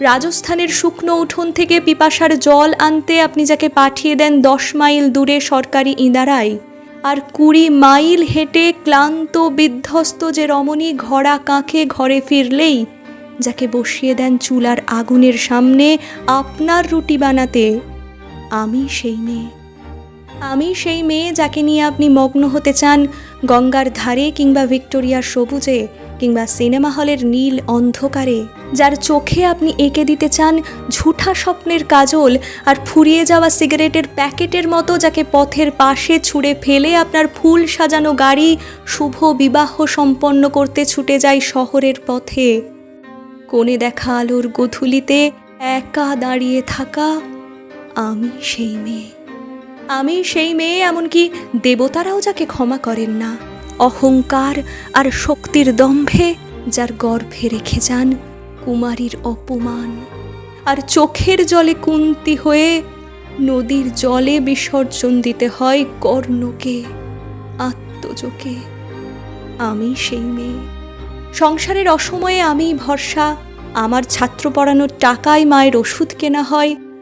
রাজস্থানের শুকনো উঠোন থেকে পিপাসার জল আনতে আপনি যাকে পাঠিয়ে দেন দশ মাইল দূরে সরকারি ইঁদারায়। আর কুড়ি মাইল হেঁটে ক্লান্ত, বিধ্বস্ত যে রমণী ঘোড়া কাঁখে ঘরে ফিরলেই, যাকে বসিয়ে দেন চুলার আগুনের সামনে, আপনার রুটি বানাতে, আমি সেই মেয়ে। আমি সেই মেয়ে যাকে নিয়ে আপনি মগ্ন হতে চান, গঙ্গার ধারে কিংবা ভিক্টোরিয়ার সবুজে কিংবা সিনেমা হলের নীল অন্ধকারে, যার চোখে আপনি এঁকে দিতে চান ঝুঠা স্বপ্নের কাজল আর ফুরিয়ে যাওয়া সিগারেটের প্যাকেটের মতো যাকে পথের পাশে ছুঁড়ে ফেলে আপনার ফুল সাজানো গাড়ি শুভ বিবাহ সম্পন্ন করতে ছুটে যায় শহরের পথে। কোণে দেখা আলোর গধূলিতে একা দাঁড়িয়ে থাকা আমি সেই মেয়ে। আমি সেই মেয়ে এমনকি দেবতারাও যাকে ক্ষমা করেন না। অহংকার আর শক্তির দম্ভে যার গর্ভে রেখে যান কুমারীর অপমান। আর চোখের জলে কুন্তি হয়ে নদীর জলে বিসর্জন দিতে হয় কর্ণকে, আত্মজোকে। আমি সেই মেয়ে। সংসারের অসময়ে আমি ভরসা, আমার ছাত্র পড়ানোর টাকায় মায়ের ওষুধ কেনা হয়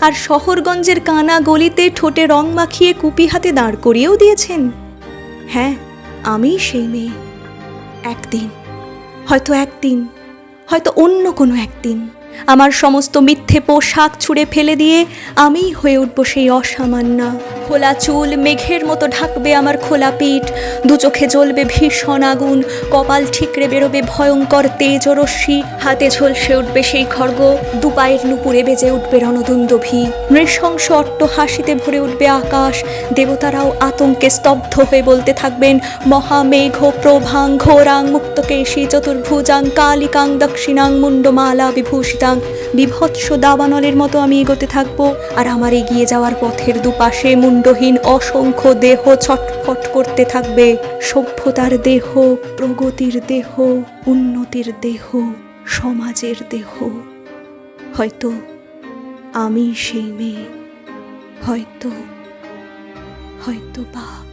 আর শহরগঞ্জের কানা গলিতে ঠোঁটে রং মাখিয়ে কুপি হাতে দাঁড় করিয়েও দিয়েছেন। হ্যাঁ আমি সেই মেয়ে। একদিন, হয়তো একদিন, হয়তো অন্য কোনো একদিন, আমার সমস্ত মিথ্যে পোশাক ছুঁড়ে ফেলে দিয়ে আমি হয়ে উঠব সেই অসামান্য খোলা চুল, মেঘের মতো ঢাকবে আমার খোলা পিঠ। দু চোখে জ্বলবে ভীষণ আগুন, কপাল ঠিকরে বেরোবে ভয়ঙ্কর তেজ রশ্মি। হাতে ঝলসে উঠবে সেই খড়গ দুপায়ের নুপুরে বেজে উঠবে রণদুন্দভি নৃশংস অট্ট হাসিতে ভরে উঠবে আকাশ। দেবতারাও আতঙ্কে স্তব্ধ হয়ে বলতে থাকবেন, মহামেঘ, প্রভাং, ঘোরাং, মুক্তকেশী, চতুর্ভুজাং, কালিকাং, দক্ষিণাং মুন্ডমালা বিভূষিতাং। বিভৎস দাবানলের মতো আমি এগোতে থাকব, আর আমার এগিয়ে যাওয়ার পথের দুপাশে মুন্ডহীন অসংখ্য দেহ ছটফট করতে থাকবে। সভ্যতার দেহ, প্রগতির দেহ, উন্নতির দেহ, সমাজের দেহ। হয়তো আমি সেই মেয়ে, হয়তো হয়তো বা